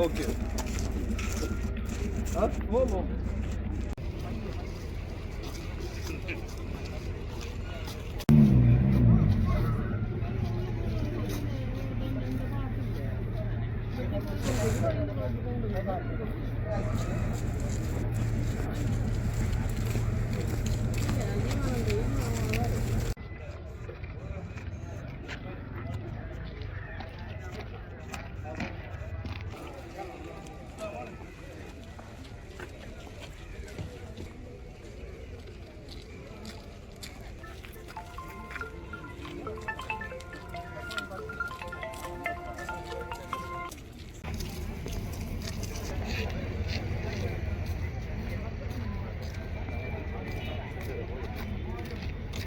Okay ಹೋಗು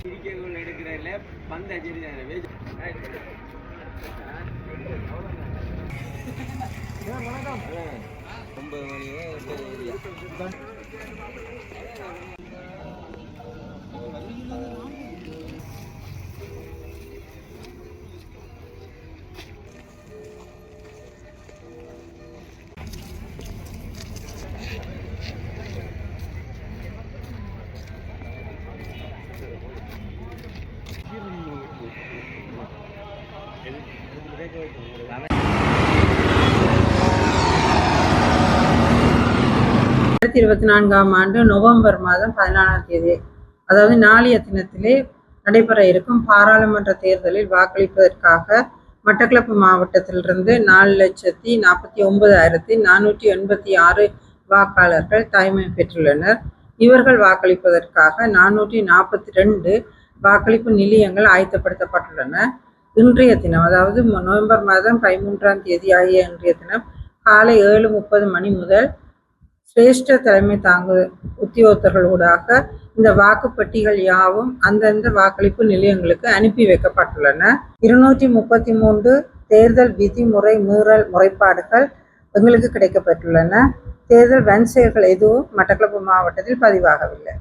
போவோம் இடிக்கோள் எடுக்கிறதுல பந்து அடிச்சிருக்காங்க ஒன்பது மணி ரெண்டாயிரத்தி இருபத்தி நான்காம் ஆண்டு நவம்பர் மாதம் பதினாலாம் தேதி. அதாவது நாளைய தினத்திலே நடைபெற இருக்கும் பாராளுமன்ற தேர்தலில் வாக்களிப்பதற்காக மட்டக்களப்பு மாவட்டத்திலிருந்து நாலு லட்சத்தி நாற்பத்தி ஒன்பதாயிரத்தி நானூற்றி எண்பத்தி ஆறு வாக்காளர்கள் தாய்மை பெற்றுள்ளனர். இவர்கள் வாக்களிப்பதற்காக நானூற்றி நாற்பத்தி ரெண்டு வாக்களிப்பு நிலையங்கள் ஆயத்தப்படுத்தப்பட்டுள்ளன. இன்றைய தினம் அதாவது நவம்பர் மாதம் பதிமூன்றாம் தேதி ஆகிய இன்றைய தினம் காலை ஏழு முப்பது மணி முதல் சிரேஷ்ட தலைமை தாங்கு உத்தியோகத்தர்களூடாக இந்த வாக்குப்பட்டிகள் யாவும் அந்தந்த வாக்களிப்பு நிலையங்களுக்கு அனுப்பி வைக்கப்பட்டுள்ளன. இருநூற்றி முப்பத்தி மூன்று தேர்தல் விதிமுறை மீறல் முறைப்பாடுகள் எங்களுக்கு கிடைக்கப்பெற்றுள்ளன தேர்தல் வன்செயல்கள் எதுவும் மட்டக்களப்பு மாவட்டத்தில் பதிவாகவில்லை.